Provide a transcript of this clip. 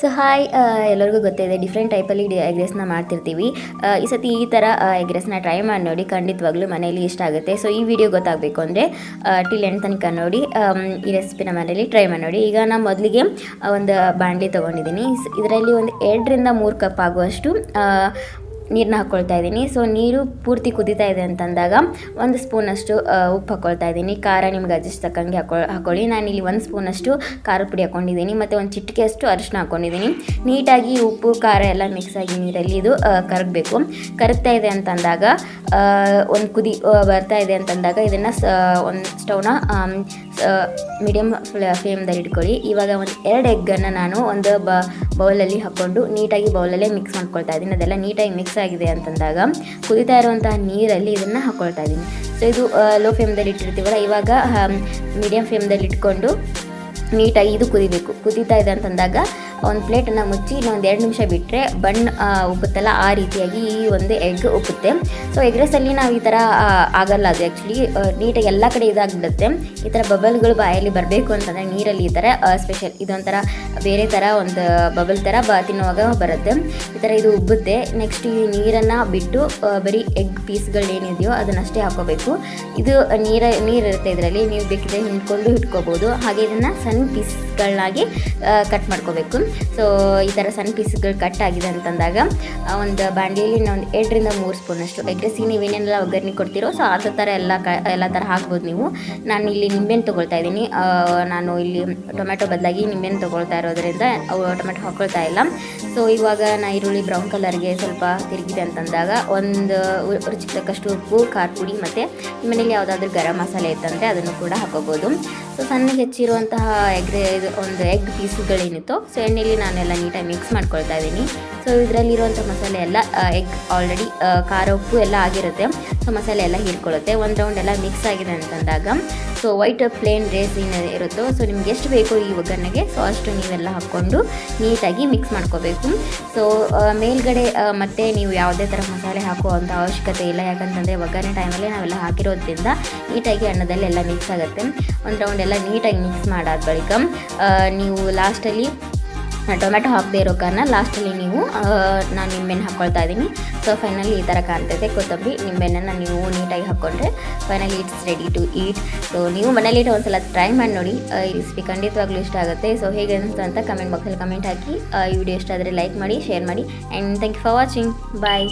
So hi ಎಲ್ಲರಿಗೂ ಗೊತ್ತಿದೆ different ಟೈಪಲ್ಲಿ ಎಗ್ ರೈಸ್ನ ಮಾಡ್ತಿರ್ತೀವಿ. ಈ ಸತಿ ಈ ಥರ ಎಗ್ ರೈಸ್ನ ಟ್ರೈ ಮಾಡಿ ನೋಡಿ, ಖಂಡಿತವಾಗ್ಲೂ ಮನೇಲಿ ಇಷ್ಟ ಆಗುತ್ತೆ. ಸೊ ಈ ವಿಡಿಯೋ ಗೊತ್ತಾಗಬೇಕು ಅಂದರೆ ಟಿಲ್ ಎಂಡ್ ತನಕ ನೋಡಿ ಈ ರೆಸಿಪಿನ ಮನೇಲಿ ಟ್ರೈ ಮಾಡಿ ನೋಡಿ. ಈಗ ನಾನು ಮೊದಲಿಗೆ ಒಂದು ಬಾಂಡ್ಲಿ ತೊಗೊಂಡಿದ್ದೀನಿ. ಇದರಲ್ಲಿ ಒಂದು ಎರಡರಿಂದ ಮೂರು ಕಪ್ ಆಗುವಷ್ಟು ನೀರನ್ನ ಹಾಕ್ಕೊಳ್ತಾ ಇದ್ದೀನಿ. ಸೊ ನೀರು ಪೂರ್ತಿ ಕುದೀತಾ ಇದೆ ಅಂತಂದಾಗ ಒಂದು ಸ್ಪೂನಷ್ಟು ಉಪ್ಪು ಹಾಕ್ಕೊಳ್ತಾ ಇದ್ದೀನಿ. ಖಾರ ನಿಮ್ಗೆ ಅಡ್ಜಸ್ಟ್ ತಕ್ಕಂಗೆ ಹಾಕೊ, ಹಾಕೊಳ್ಳಿ. ನಾನು ಇಲ್ಲಿ ಒಂದು ಸ್ಪೂನಷ್ಟು ಖಾರದ ಪುಡಿ ಹಾಕ್ಕೊಂಡಿದ್ದೀನಿ ಮತ್ತು ಒಂದು ಚಿಟಿಕೆಯಷ್ಟು ಅರಿಶಿನ ಹಾಕ್ಕೊಂಡಿದ್ದೀನಿ ನೀಟಾಗಿ ಉಪ್ಪು, ಖಾರ ಎಲ್ಲ ಮಿಕ್ಸ್ ಆಗಿ ನೀರಲ್ಲಿ ಇದು ಕರಗಬೇಕು. ಕರಗ್ತಾ ಇದೆ ಅಂತಂದಾಗ ಒಂದು ಕುದಿ ಬರ್ತಾ ಇದೆ ಅಂತಂದಾಗ ಇದನ್ನು ಸ ಒಂದು ಸ್ಟವ್ನ ಮೀಡಿಯಮ್ ಫ್ಲೇಮ್ದಲ್ಲಿ ಇಟ್ಕೊಳ್ಳಿ. ಇವಾಗ ಒಂದು ಎರಡು ಎಗ್ಗನ್ನು ನಾನು ಒಂದು ಬ ಬೌಲಲ್ಲಿ ಹಾಕ್ಕೊಂಡು ನೀಟಾಗಿ ಬೌಲಲ್ಲೇ ಮಿಕ್ಸ್ ಮಾಡ್ಕೊಳ್ತಾ ಇದ್ದೀನಿ. ಅದೆಲ್ಲ ನೀಟಾಗಿ ಮಿಕ್ಸ್ ಆಗಿದೆ ಅಂತಂದಾಗ ಕುದಿತಾ ಇರುವಂತಹ ನೀರಲ್ಲಿ ಇದನ್ನು ಹಾಕ್ಕೊಳ್ತಾ ಇದ್ದೀನಿ. ಸೊ ಇದು ಲೋ ಫ್ಲೇಮ್ದಲ್ಲಿ ಇಟ್ಟಿರ್ತೀವಲ್ಲ, ಇವಾಗ ಮೀಡಿಯಮ್ ಫ್ಲೇಮ್ದಲ್ಲಿ ಇಟ್ಕೊಂಡು ನೀಟಾಗಿ ಇದು ಕುದಿಬೇಕು. ಕುದೀತಾ ಇದೆ ಅಂತಂದಾಗ ಒಂದು ಪ್ಲೇಟನ್ನು ಮುಚ್ಚಿ ಇನ್ನೊಂದು ಎರಡು ನಿಮಿಷ ಬಿಟ್ಟರೆ ಬಣ್ಣ ಉಬ್ಬುತ್ತಲ್ಲ ಆ ರೀತಿಯಾಗಿ ಈ ಒಂದು ಎಗ್ ಉಬ್ಬುತ್ತೆ ಸೊ ಎಗ್ ರೈಸಲ್ಲಿ ನಾವು ಈ ಥರ ಆಗಲ್ಲ ಅದು ಆ್ಯಕ್ಚುಲಿ ನೀಟಾಗಿ ಎಲ್ಲ ಕಡೆ ಇದಾಗ್ಬಿಡುತ್ತೆ. ಈ ಥರ ಬಬಲ್ಗಳು ಬಾಯಲ್ಲಿ ಬರಬೇಕು ಅಂತಂದರೆ ನೀರಲ್ಲಿ ಈ ಥರ ಸ್ಪೆಷಲ್ ಇದೊಂಥರ ಬೇರೆ ಥರ ಒಂದು ಬಬಲ್ ಥರ ಬ, ತಿನ್ನುವಾಗ ಬರುತ್ತೆ. ಈ ಥರ ಇದು ಉಬ್ಬುತ್ತೆ. ನೆಕ್ಸ್ಟ್ ಈ ನೀರನ್ನು ಬಿಟ್ಟು ಬರೀ ಎಗ್ ಪೀಸ್ಗಳು ಏನಿದೆಯೋ ಅದನ್ನಷ್ಟೇ ಹಾಕೋಬೇಕು ಇದು ನೀರ, ನೀರಿರುತ್ತೆ ಇದರಲ್ಲಿ, ನೀವು ಬೇಕಿದ್ರೆ ಹಿಂಡ್ಕೊಂಡು ಇಟ್ಕೋಬೋದು. ಹಾಗೆ ಇದನ್ನು ಸಣ್ಣ ಪೀಸ್ಗಳನ್ನಾಗಿ ಕಟ್ ಮಾಡ್ಕೋಬೇಕು. ಸೊ ಈ ಥರ ಸಣ್ಣ ಪೀಸ್ಗಳು ಕಟ್ ಆಗಿದೆ ಅಂತಂದಾಗ ಒಂದು ಬಾಂಡಿಯಲ್ಲಿ ಒಂದು ಎರಡರಿಂದ ಮೂರು ಸ್ಪೂನಷ್ಟು ಎಗ್ ರೈಸಿಗೆ ನೀವು ಏನೇನೆಲ್ಲ ಒಗ್ಗರಣೆ ಕೊಡ್ತೀರೋ ಸೊ ಅದೇ ಥರ ಎಲ್ಲ ಕ, ಎಲ್ಲ ಥರ ಹಾಕ್ಬೋದು ನೀವು. ನಾನು ಇಲ್ಲಿ ನಿಂಬೆಹಣ್ಣು ತೊಗೊಳ್ತಾ ಇದ್ದೀನಿ. ನಾನು ಇಲ್ಲಿ ಟೊಮೆಟೊ ಬದಲಾಗಿ ನಿಂಬೆಹಣ್ಣು ತೊಗೊಳ್ತಾ ಇರೋದ್ರಿಂದ ಅವು ಟೊಮೆಟೊ ಹಾಕ್ಕೊಳ್ತಾ ಇಲ್ಲ. ಸೊ ಇವಾಗ ನಾ ಈರುಳ್ಳಿ ಬ್ರೌನ್ ಕಲರ್ಗೆ ಸ್ವಲ್ಪ ತಿರುಗಿದೆ ಅಂತಂದಾಗ, ಒಂದು ರುಚಿ ರುಚಿಗೆ ತಕ್ಕಷ್ಟು ಉಪ್ಪು, ಖಾರ ಪುಡಿ ಮತ್ತು ಮನೇಲಿ ಯಾವುದಾದ್ರೂ ಗರಂ ಮಸಾಲೆ ಇತ್ತಂದರೆ ಅದನ್ನು ಕೂಡ ಹಾಕೋಬೋದು. ಸೊ ಸಣ್ಣಗೆ ಹೆಚ್ಚಿರುವಂತಹ ಎಗ್, ಇದು ಒಂದು ಎಗ್ ಪೀಸ್ಗಳೇನಿತ್ತು, ಸೊ ಎಣ್ಣೆಲಿ ನಾನೆಲ್ಲ ನೀಟಾಗಿ ಮಿಕ್ಸ್ ಮಾಡ್ಕೊಳ್ತಾ ಇದ್ದೀನಿ. ಸೊ ಇದರಲ್ಲಿರುವಂಥ ಮಸಾಲೆ ಎಲ್ಲ ಎಗ್ ಆಲ್ರೆಡಿ ಖಾರ, ಉಪ್ಪು ಎಲ್ಲ ಆಗಿರುತ್ತೆ. ಸೊ ಮಸಾಲೆ ಎಲ್ಲ ಹೀರ್ಕೊಳ್ಳುತ್ತೆ. ಒಂದು ರೌಂಡ್ ಎಲ್ಲ ಮಿಕ್ಸ್ ಆಗಿದೆ ಅಂತಂದಾಗ. ಸೊ ವೈಟ್ ಪ್ಲೇನ್ ರೈಸ್ ಏನು ಇರುತ್ತೋ ಸೊ ನಿಮ್ಗೆ ಎಷ್ಟು ಬೇಕೋ ಈ ಒಗ್ಗರಣೆಗೆ ಸೊ ಅಷ್ಟು ನೀವೆಲ್ಲ ಹಾಕ್ಕೊಂಡು ನೀಟಾಗಿ ಮಿಕ್ಸ್ ಮಾಡ್ಕೋಬೇಕು. ಸೊ ಮೇಲ್ಗಡೆ ಮತ್ತೆ ನೀವು ಯಾವುದೇ ಥರ ಮಸಾಲೆ ಹಾಕುವಂಥ ಅವಶ್ಯಕತೆ ಇಲ್ಲ. ಯಾಕಂತಂದರೆ ಒಗ್ಗರಣೆ ಟೈಮಲ್ಲಿ ನಾವೆಲ್ಲ ಹಾಕಿರೋದ್ರಿಂದ ನೀಟಾಗಿ ಅನ್ನದಲ್ಲಿ ಎಲ್ಲ ಮಿಕ್ಸ್ ಆಗುತ್ತೆ. ಒಂದು ರೌಂಡ್ ಎಲ್ಲ ನೀಟಾಗಿ ಮಿಕ್ಸ್ ಮಾಡಾದ ಬಳಿಕ ನೀವು ಲಾಸ್ಟಲ್ಲಿ ಟೊಮೆಟೊ ಹಾಕದೇ ಇರೋ ಕಾರಣ ಲಾಸ್ಟಲ್ಲಿ ನೀವು ನಾನು ನಿಂಬೆಹಣ್ಣು ಹಾಕ್ಕೊಳ್ತಾ ಇದ್ದೀನಿ. ಸೊ ಫೈನಲಿ ಈ ಥರ ಕಾಣ್ತೈತೆ ಕೊತ್ತಂಬರಿ ನಿಂಬೆಹಣ್ಣನ್ನು ನೀವು ನೀಟಾಗಿ ಹಾಕ್ಕೊಂಡ್ರೆ finally it's ready to eat so ನೀವು ಮನೇಲಿ ಇಟ್ಟು ಒಂದ್ಸಲ ಟ್ರೈ ಮಾಡಿ ನೋಡಿ. ಈ ರೆಸಿಪಿ ಖಂಡಿತವಾಗ್ಲೂ ಇಷ್ಟ ಆಗುತ್ತೆ. ಸೊ ಹೇಗೆ ಅನಿಸ್ತು ಅಂತ ಕಮೆಂಟ್ ಬಾಕ್ಸಲ್ಲಿ ಕಮೆಂಟ್ ಹಾಕಿ. ಈ ವಿಡಿಯೋ ಇಷ್ಟ ಆದರೆ ಲೈಕ್ ಮಾಡಿ ಶೇರ್ ಮಾಡಿ. And thank you for watching bye